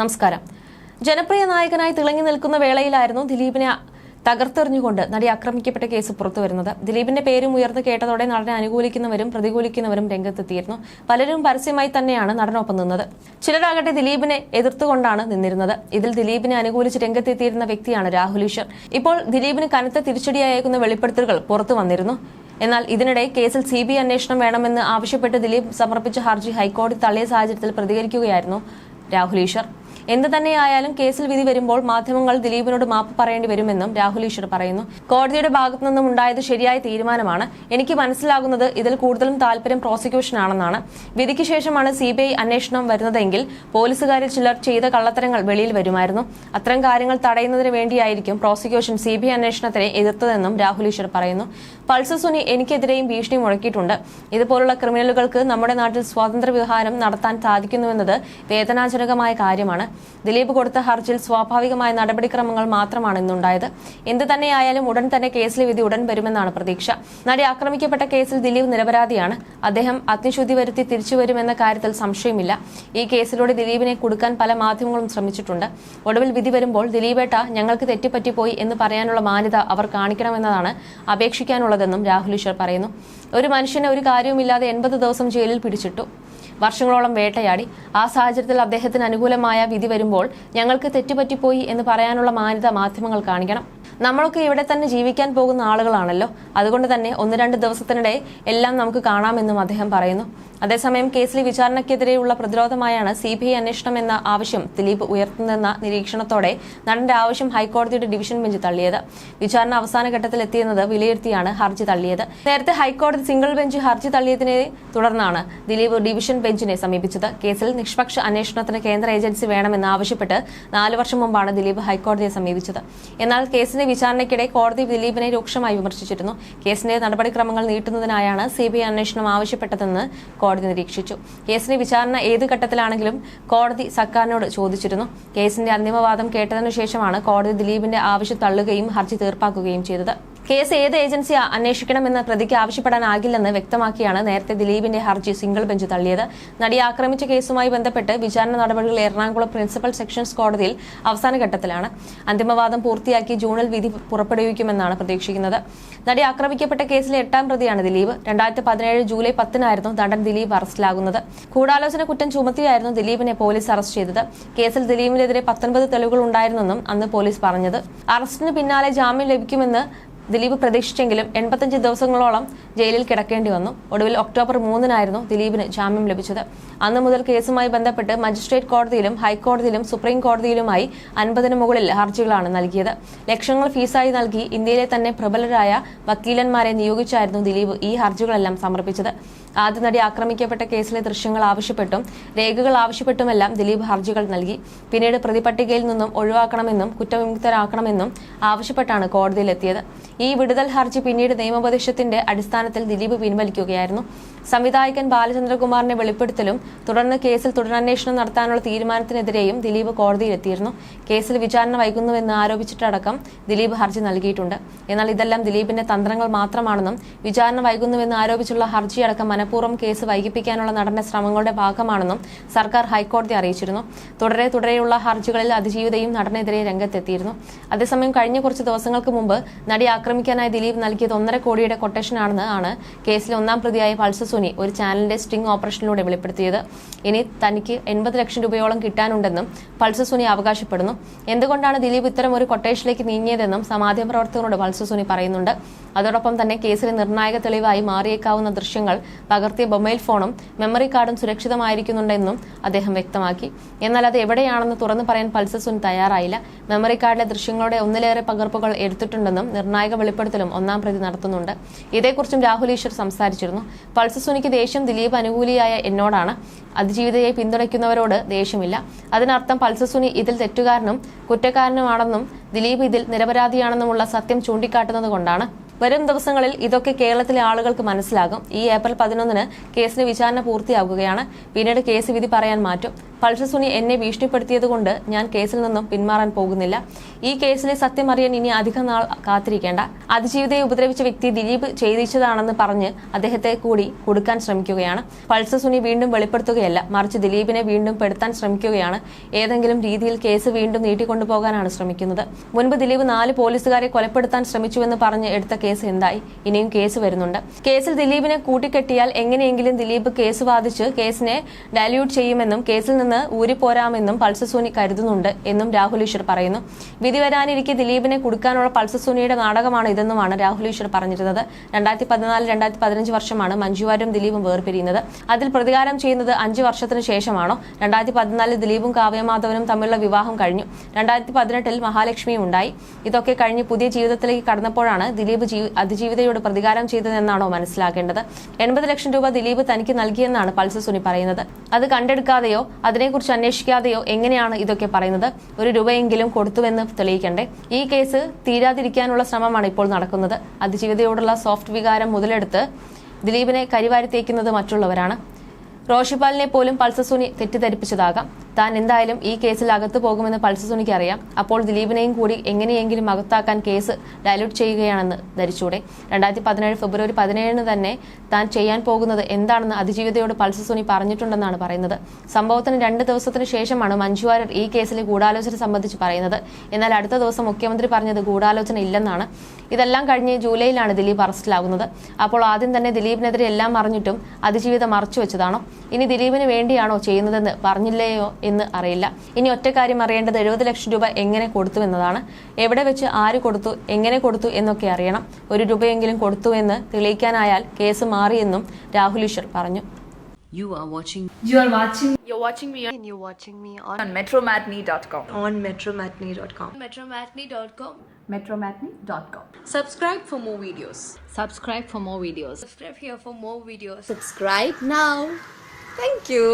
നമസ്കാരം. ജനപ്രിയ നായകനായി തിളങ്ങി നിൽക്കുന്ന വേളയിലായിരുന്നു ദിലീപിനെ തകർത്തെറിഞ്ഞുകൊണ്ട് നടി ആക്രമിക്കപ്പെട്ട കേസ് പുറത്തു വരുന്നത്. ദിലീപിന്റെ പേരും ഉയർന്നു കേട്ടതോടെ നടനെ അനുകൂലിക്കുന്നവരും പ്രതികൂലിക്കുന്നവരും രംഗത്തെത്തിയിരുന്നു. പലരും പരസ്യമായി തന്നെയാണ് നടനൊപ്പം നിന്നത്. ചിലരാകട്ടെ ദിലീപിനെ എതിർത്തുകൊണ്ടാണ് നിന്നിരുന്നത്. ഇതിൽ ദിലീപിനെ അനുകൂലിച്ച് രംഗത്തെത്തിയിരുന്ന വ്യക്തിയാണ് രാഹുൽ ഈശ്വർ. ഇപ്പോൾ ദിലീപിന് കനത്ത തിരിച്ചടിയായേക്കുന്ന വെളിപ്പെടുത്തലുകൾ പുറത്തു വന്നിരുന്നു. എന്നാൽ ഇതിനിടെ കേസിൽ സി ബി അന്വേഷണം വേണമെന്ന് ആവശ്യപ്പെട്ട് ദിലീപ് സമർപ്പിച്ച ഹർജി ഹൈക്കോടതി തള്ളിയ സാഹചര്യത്തിൽ പ്രതികരിക്കുകയായിരുന്നു രാഹുൽ ഈശ്വർ. എന്ത് തന്നെയായാലും കേസിൽ വിധി വരുമ്പോൾ മാധ്യമങ്ങൾ ദിലീപിനോട് മാപ്പ് പറയേണ്ടി വരുമെന്നും രാഹുൽ ഈശ്വർ പറയുന്നു. കോടതിയുടെ ഭാഗത്തു നിന്നും ഉണ്ടായത് ശരിയായ തീരുമാനമാണ്. എനിക്ക് മനസ്സിലാകുന്നത് ഇതിൽ കൂടുതലും താല്പര്യം പ്രോസിക്യൂഷനാണെന്നാണ് വിധിക്ക് ശേഷമാണ് സി ബി ഐ അന്വേഷണം വരുന്നതെങ്കിൽ പോലീസുകാരിൽ ചിലർ ചെയ്ത കള്ളത്തരങ്ങൾ വെളിയിൽ വരുമായിരുന്നു. അത്തരം കാര്യങ്ങൾ തടയുന്നതിന് വേണ്ടിയായിരിക്കും പ്രോസിക്യൂഷൻ സി ബി ഐ അന്വേഷണത്തിനെ എതിർത്തതെന്നും രാഹുൽ ഈശ്വർ പറയുന്നു. പൾസർ സുനി എനിക്കെതിരെയും ഭീഷണി മുഴക്കിയിട്ടുണ്ട്. ഇതുപോലുള്ള ക്രിമിനലുകൾക്ക് നമ്മുടെ നാട്ടിൽ സ്വാതന്ത്ര്യ വിഹാരം നടത്താൻ സാധിക്കുന്നുവെന്നത് വേദനാജനകമായ കാര്യമാണ്. ദിലീപ് കൊടുത്ത ഹർജിയിൽ സ്വാഭാവികമായ നടപടിക്രമങ്ങൾ മാത്രമാണ് ഇന്നുണ്ടായത്. എന്ത് തന്നെയായാലും ഉടൻ തന്നെ കേസിലെ വിധി ഉടൻ വരുമെന്നാണ് പ്രതീക്ഷ. നടി ആക്രമിക്കപ്പെട്ട കേസിൽ ദിലീപ് നിരപരാധിയാണ്. അദ്ദേഹം അഗ്നിശുദ്ധി വരുത്തി തിരിച്ചുവരുമെന്ന കാര്യത്തിൽ സംശയമില്ല. ഈ കേസിലൂടെ ദിലീപിനെ കൊടുക്കാൻ പല മാധ്യമങ്ങളും ശ്രമിച്ചിട്ടുണ്ട്. ഒടുവിൽ വിധി വരുമ്പോൾ ദിലീപേട്ട ഞങ്ങൾക്ക് തെറ്റിപ്പറ്റിപ്പോയി എന്ന് പറയാനുള്ള മാന്യത അവർ കാണിക്കണമെന്നതാണ് അപേക്ഷിക്കാനുള്ളതെന്നും രാഹുൽ ഈശ്വർ പറയുന്നു. ഒരു മനുഷ്യനെ ഒരു കാര്യവുമില്ലാതെ എൺപത് ദിവസം ജയിലിൽ പിടിച്ചിട്ടു. വർഷങ്ങളോളം വേട്ടയാടി. ആ സാഹചര്യത്തിൽ അദ്ദേഹത്തിന് അനുകൂലമായ വിധി വരുമ്പോൾ ഞങ്ങൾക്ക് തെറ്റുപറ്റിപ്പോയി എന്ന് പറയാനുള്ള മാന്യത മാധ്യമങ്ങൾ കാണിക്കണം. നമ്മളൊക്കെ ഇവിടെ തന്നെ ജീവിക്കാൻ പോകുന്ന ആളുകളാണല്ലോ. അതുകൊണ്ട് തന്നെ ഒന്ന് രണ്ട് ദിവസത്തിനിടെ എല്ലാം നമുക്ക് കാണാമെന്നും അദ്ദേഹം പറയുന്നു. അതേസമയം കേസിലെ വിചാരണയ്ക്കെതിരെയുള്ള പ്രതിരോധമായാണ് സി ബി ഐ അന്വേഷണം എന്ന ആവശ്യം ദിലീപ് ഉയർത്തുന്നെന്ന നിരീക്ഷണത്തോടെ നടന്റെ ആവശ്യം ഹൈക്കോടതിയുടെ ഡിവിഷൻ ബെഞ്ച് തള്ളിയത്. വിചാരണ അവസാന ഘട്ടത്തിൽ എത്തിയെന്നത് വിലയിരുത്തിയാണ് ഹർജി തള്ളിയത്. നേരത്തെ ഹൈക്കോടതി സിംഗിൾ ബെഞ്ച് ഹർജി തള്ളിയതിനെ തുടർന്നാണ് ദിലീപ് ഡിവിഷൻ ബെഞ്ചിനെ സമീപിച്ചത്. കേസിൽ നിഷ്പക്ഷ അന്വേഷണത്തിന് കേന്ദ്ര ഏജൻസി വേണമെന്ന് ആവശ്യപ്പെട്ട് നാല് വർഷം മുമ്പാണ് ദിലീപ് ഹൈക്കോടതിയെ സമീപിച്ചത്. എന്നാൽ കേസിന്റെ വിചാരണയ്ക്കിടെ കോടതി ദിലീപിനെ രൂക്ഷമായി വിമർശിച്ചിരുന്നു. കേസിന്റെ നടപടിക്രമങ്ങൾ നീട്ടുന്നതിനായാണ് സി ബി ഐ അന്വേഷണം ആവശ്യപ്പെട്ടതെന്ന് നിരീക്ഷിച്ചു. കേസിന്റെ വിചാരണ ഏത് ഘട്ടത്തിലാണെങ്കിലും കോടതി സർക്കാരിനോട് ചോദിച്ചിരുന്നു. കേസിന്റെ അന്തിമവാദം കേട്ടതിനു ശേഷമാണ് കോടതി ദിലീപിന്റെ ആവശ്യം തള്ളുകയും ഹർജി തീർപ്പാക്കുകയും ചെയ്തത്. കേസ് ഏത് ഏജൻസി അന്വേഷിക്കണമെന്ന് പ്രതിക്ക് ആവശ്യപ്പെടാനാകില്ലെന്ന് വ്യക്തമാക്കിയാണ് നേരത്തെ ദിലീപിന്റെ ഹർജി സിംഗിൾ ബെഞ്ച് തള്ളിയത്. നടിയെ ആക്രമിച്ച കേസുമായി ബന്ധപ്പെട്ട് വിചാരണ നടപടികൾ എറണാകുളം പ്രിൻസിപ്പൽ സെക്ഷൻസ് കോടതിയിൽ അവസാന ഘട്ടത്തിലാണ്. അന്തിമവാദം പൂർത്തിയാക്കി ജൂണിൽ വിധി പുറപ്പെടുവിക്കുമെന്നാണ് പ്രതീക്ഷിക്കുന്നത്. നടി ആക്രമിക്കപ്പെട്ട കേസിലെ എട്ടാം പ്രതിയാണ് ദിലീപ്. രണ്ടായിരത്തി പതിനേഴ് ജൂലൈ പത്തിനായിരുന്നു നടൻ ദിലീപ് അറസ്റ്റിലാകുന്നത്. കൂടാലോചന കുറ്റം ചുമത്തിയായിരുന്നു ദിലീപിനെ പോലീസ് അറസ്റ്റ് ചെയ്തത്. കേസിൽ ദിലീപിനെതിരെ പത്തൊൻപത് തെളിവുകൾ ഉണ്ടായിരുന്നെന്നും അന്ന് പോലീസ് പറഞ്ഞത്. അറസ്റ്റിന് പിന്നാലെ ജാമ്യം ലഭിക്കുമെന്ന് ദിലീപ് പ്രതീക്ഷിച്ചെങ്കിലും എൺപത്തഞ്ച് ദിവസങ്ങളോളം ജയിലിൽ കിടക്കേണ്ടി വന്നു. ഒടുവിൽ ഒക്ടോബർ മൂന്നിനായിരുന്നു ദിലീപിന് ജാമ്യം ലഭിച്ചത്. അന്ന് മുതൽ കേസുമായി ബന്ധപ്പെട്ട് മജിസ്ട്രേറ്റ് കോടതിയിലും ഹൈക്കോടതിയിലും സുപ്രീം കോടതിയിലുമായി അൻപതിന് മുകളിൽ ഹർജികളാണ് നൽകിയത്. ലക്ഷങ്ങൾ ഫീസായി നൽകി ഇന്ത്യയിലെ തന്നെ പ്രബലരായ വക്കീലന്മാരെ നിയോഗിച്ചായിരുന്നു ദിലീപ് ഈ ഹർജികളെല്ലാം സമർപ്പിച്ചത്. ആദ്യ നടി ആക്രമിക്കപ്പെട്ട കേസിലെ ദൃശ്യങ്ങൾ ആവശ്യപ്പെട്ടും രേഖകൾ ആവശ്യപ്പെട്ടുമെല്ലാം ദിലീപ് ഹർജികൾ നൽകി. പിന്നീട് പ്രതിപട്ടികയിൽ നിന്നും ഒഴിവാക്കണമെന്നും കുറ്റവിമുക്തരാക്കണമെന്നും ആവശ്യപ്പെട്ടാണ് കോടതിയിലെത്തിയത്. ഈ വിടുതൽ ഹർജി പിന്നീട് നിയമോപദേശത്തിന്റെ അടിസ്ഥാനത്തിൽ ദിലീപ് പിൻവലിക്കുകയായിരുന്നു. സംവിധായകൻ ബാലചന്ദ്രകുമാറിന്റെ വെളിപ്പെടുത്തലും തുടർന്ന് കേസിൽ തുടരന്വേഷണം നടത്താനുള്ള തീരുമാനത്തിനെതിരെയും ദിലീപ് കോടതിയിലെത്തിയിരുന്നു. കേസിൽ വിചാരണ വൈകുന്നുവെന്ന് ആരോപിച്ചിട്ടടക്കം ദിലീപ് ഹർജി നൽകിയിട്ടുണ്ട്. എന്നാൽ ഇതെല്ലാം ദിലീപിന്റെ തന്ത്രങ്ങൾ മാത്രമാണെന്നും വിചാരണ വൈകുന്നുവെന്ന് ആരോപിച്ചുള്ള ഹർജി അടക്കം മനഃപൂർവം കേസ് വൈകിപ്പിക്കാനുള്ള നടന്റെ ശ്രമങ്ങളുടെ ഭാഗമാണെന്നും സർക്കാർ ഹൈക്കോടതി അറിയിച്ചിരുന്നു. തുടരെ തുടരെയുള്ള ഹർജികളിൽ അതിജീവിതയും നടനെതിരെ രംഗത്തെത്തിയിരുന്നു. അതേസമയം കഴിഞ്ഞ കുറച്ച് ദിവസങ്ങൾക്ക് മുമ്പ് നടി ആക്രമിക്കാനായി ദിലീപ് നൽകിയത് ഒന്നര കോടിയുടെ കൊട്ടേഷനാണെന്ന് ആണ് കേസിലെ ഒന്നാം പ്രതിയായ പൾസ സുനി ഒരു ചാനലിന്റെ സ്റ്റിംഗ് ഓപ്പറേഷനിലൂടെ വെളിപ്പെടുത്തിയത്. ഇനി തനിക്ക് എൺപത് ലക്ഷം രൂപയോളം കിട്ടാനുണ്ടെന്നും പൾസ സുനി അവകാശപ്പെടുന്നു. എന്തുകൊണ്ടാണ് ദിലീപ് ഇത്തരം ഒരു കൊട്ടേഷനിലേക്ക് നീങ്ങിയതെന്നും സമാധ്യ പ്രവർത്തകരോട് പൾസ സുനി പറയുന്നുണ്ട്. അതോടൊപ്പം തന്നെ കേസിലെ നിർണായക തെളിവായി മാറിയേക്കാവുന്ന ദൃശ്യങ്ങൾ പകർത്തിയ മൊബൈൽ ഫോണും മെമ്മറി കാർഡും സുരക്ഷിതമായിരിക്കുന്നുണ്ടെന്നും അദ്ദേഹം വ്യക്തമാക്കി. എന്നാൽ അത് എവിടെയാണെന്ന് തുറന്നു പറയാൻ പൾസ സുനി തയ്യാറായില്ല. മെമ്മറി കാർഡിലെ ദൃശ്യങ്ങളുടെ ഒന്നിലേറെ പകർപ്പുകൾ എടുത്തിട്ടുണ്ടെന്നും നിർണായക വെളിപ്പെടുത്തലും ഒന്നാം പ്രതി നടത്തുന്നുണ്ട്. ഇതേക്കുറിച്ചും രാഹുൽ ഈശ്വർ സംസാരിച്ചിരുന്നു. പൾസ സുനിക്ക് ദേഷ്യം ദിലീപ് അനുകൂലിയായ എന്നോടാണ്. അതിജീവിതയെ പിന്തുണയ്ക്കുന്നവരോട് ദേഷ്യമില്ല. അതിനർത്ഥം പൾസസുനി ഇതിൽ തെറ്റുകാരനും കുറ്റക്കാരനുമാണെന്നും ദിലീപ് ഇതിൽ നിരപരാധിയാണെന്നുമുള്ള സത്യം ചൂണ്ടിക്കാട്ടുന്നത് കൊണ്ടാണ്. വരും ദിവസങ്ങളിൽ ഇതൊക്കെ കേരളത്തിലെ ആളുകൾക്ക് മനസ്സിലാകും. ഈ ഏപ്രിൽ പതിനൊന്നിന് കേസിന്റെ വിചാരണ പൂർത്തിയാകുകയാണ് പിന്നീട് കേസ് വിധി പറയാൻ മാറ്റും. പൾസസുനി എന്നെ ഭീഷണിപ്പെടുത്തിയതുകൊണ്ട് ഞാൻ കേസിൽ നിന്നും പിന്മാറാൻ പോകുന്നില്ല. ഈ കേസിലെ സത്യം അറിയാൻ ഇനി അധികം നാൾ കാത്തിരിക്കേണ്ട. അതിജീവിതയെ ഉപദ്രവിച്ച വ്യക്തി ദിലീപ് ചെയ്തിച്ചതാണെന്ന് പറഞ്ഞ് അദ്ദേഹത്തെ കൂടി കൊടുക്കാൻ ശ്രമിക്കുകയാണ്. പൾസസുനി വീണ്ടും വെളിപ്പെടുത്തുകയല്ല. മറിച്ച് ദിലീപിനെ വീണ്ടും പെടുത്താൻ ശ്രമിക്കുകയാണ്. ഏതെങ്കിലും രീതിയിൽ കേസ് വീണ്ടും നീട്ടിക്കൊണ്ടുപോകാനാണ് ശ്രമിക്കുന്നത്. മുൻപ് ദിലീപ് നാല് പോലീസുകാരെ കൊലപ്പെടുത്താൻ ശ്രമിച്ചുവെന്ന് പറഞ്ഞ് എടുത്ത കേസ് എന്തായി? ഇനിയും കേസ് വരുന്നുണ്ട്. കേസിൽ ദിലീപിനെ കൂട്ടിക്കെട്ടിയാൽ എങ്ങനെയെങ്കിലും ദിലീപ് കേസ് വാദിച്ച് കേസിനെ ഡയല്യൂട്ട് ചെയ്യുമെന്നും കേസിൽ നിന്ന് ഊരിപ്പോരാമെന്നും പൾസസോനി കരുതുന്നുണ്ട് എന്നും രാഹുൽ ഈശ്വർ പറയുന്നു. വിധി വരാനിരിക്കെ ദിലീപിനെ കുടുക്കാനുള്ള പൾസസോനിയുടെ നാടകമാണ് ഇതെന്നുമാണ് രാഹുൽ ഈശ്വർ പറഞ്ഞിരുന്നത്. രണ്ടായിരത്തി പതിനാല് രണ്ടായിരത്തി പതിനഞ്ച് വർഷമാണ് മഞ്ജുവാരും ദിലീപും വേർപിരിയുന്നത്. അതിൽ പ്രതികാരം ചെയ്യുന്നത് അഞ്ച് വർഷത്തിന് ശേഷമാണോ? രണ്ടായിരത്തി പതിനാലിൽ ദിലീപും കാവ്യമാധവനും തമ്മിലുള്ള വിവാഹം കഴിഞ്ഞു. രണ്ടായിരത്തി പതിനെട്ടിൽ മഹാലക്ഷ്മിയും ഉണ്ടായി. ഇതൊക്കെ കഴിഞ്ഞ് പുതിയ ജീവിതത്തിലേക്ക് കടന്നപ്പോഴാണ് ദിലീപ് അതിജീവിതയോട് പ്രതികാരം ചെയ്തതെന്നാണോ മനസ്സിലാക്കേണ്ടത്? എൺപത് ലക്ഷം രൂപ ദിലീപ് തനിക്ക് നൽകിയെന്നാണ് പൾസർ സുനി പറയുന്നത്. അത് കണ്ടെടുക്കാതെയോ അതിനെക്കുറിച്ച് അന്വേഷിക്കാതെയോ എങ്ങനെയാണ് ഇതൊക്കെ പറയുന്നത്? ഒരു രൂപയെങ്കിലും കൊടുത്തുവെന്ന് തെളിയിക്കണ്ടേ? ഈ കേസ് തീരാതിരിക്കാനുള്ള ശ്രമമാണ് ഇപ്പോൾ നടക്കുന്നത്. അതിജീവിതയോടുള്ള സോഫ്റ്റ് വികാരം മുതലെടുത്ത് ദിലീപിനെ കരിവാരിത്തേക്കുന്നത് മറ്റുള്ളവരാണ്. റോഷിപാലിനെ പോലും പൾസസുനി തെറ്റിദ്ധരിപ്പിച്ചതാകാം. താൻ എന്തായാലും ഈ കേസിൽ അകത്തു പോകുമെന്ന് പൾസസുണിക്ക് അറിയാം അപ്പോൾ ദിലീപിനെയും കൂടി എങ്ങനെയെങ്കിലും അകത്താക്കാൻ കേസ് ഡയലൂട്ട് ചെയ്യുകയാണെന്ന് ധരിച്ചൂടെ. രണ്ടായിരത്തി പതിനേഴ് ഫെബ്രുവരി പതിനേഴിന് തന്നെ താൻ ചെയ്യാൻ പോകുന്നത് എന്താണെന്ന് അതിജീവിതയോട് പൾസസോണി പറഞ്ഞിട്ടുണ്ടെന്നാണ് പറയുന്നത്. സംഭവത്തിന് രണ്ട് ദിവസത്തിന് ശേഷമാണ് മഞ്ജു ഈ കേസിലെ ഗൂഢാലോചന സംബന്ധിച്ച് പറയുന്നത്. എന്നാൽ അടുത്ത ദിവസം മുഖ്യമന്ത്രി പറഞ്ഞത് ഗൂഢാലോചന ഇല്ലെന്നാണ്. ഇതെല്ലാം കഴിഞ്ഞ് ജൂലൈയിലാണ് ദിലീപ് അറസ്റ്റിലാകുന്നത്. അപ്പോൾ ആദ്യം തന്നെ ദിലീപിനെതിരെ എല്ലാം അറിഞ്ഞിട്ടും അതിജീവിതം മറച്ചു വെച്ചതാണോ ഇനി ദിലീപിന് വേണ്ടിയാണോ ചെയ്യുന്നതെന്ന് പറഞ്ഞില്ലയോ എന്ന് അറിയില്ല ഇനി ഒറ്റ കാര്യം അറിയേണ്ടത് എഴുപത് ലക്ഷം രൂപ എങ്ങനെ കൊടുത്തു എന്നതാണ് എവിടെ വെച്ച് ആര് കൊടുത്തു എങ്ങനെ കൊടുത്തു എന്നൊക്കെ അറിയണം ഒരു രൂപയെങ്കിലും കൊടുത്തു എന്ന് തെളിയിക്കാനായാൽ കേസ് മാറിയെന്നും രാഹുൽ ഈശ്വർ പറഞ്ഞു You are watching You are watching You're watching me and you're watching me on, on metromatney.com. on metromatney.com. metromatney.com Metromatney.com. Subscribe for more videos. subscribe for more videos. subscribe here for more videos Subscribe now. Thank you.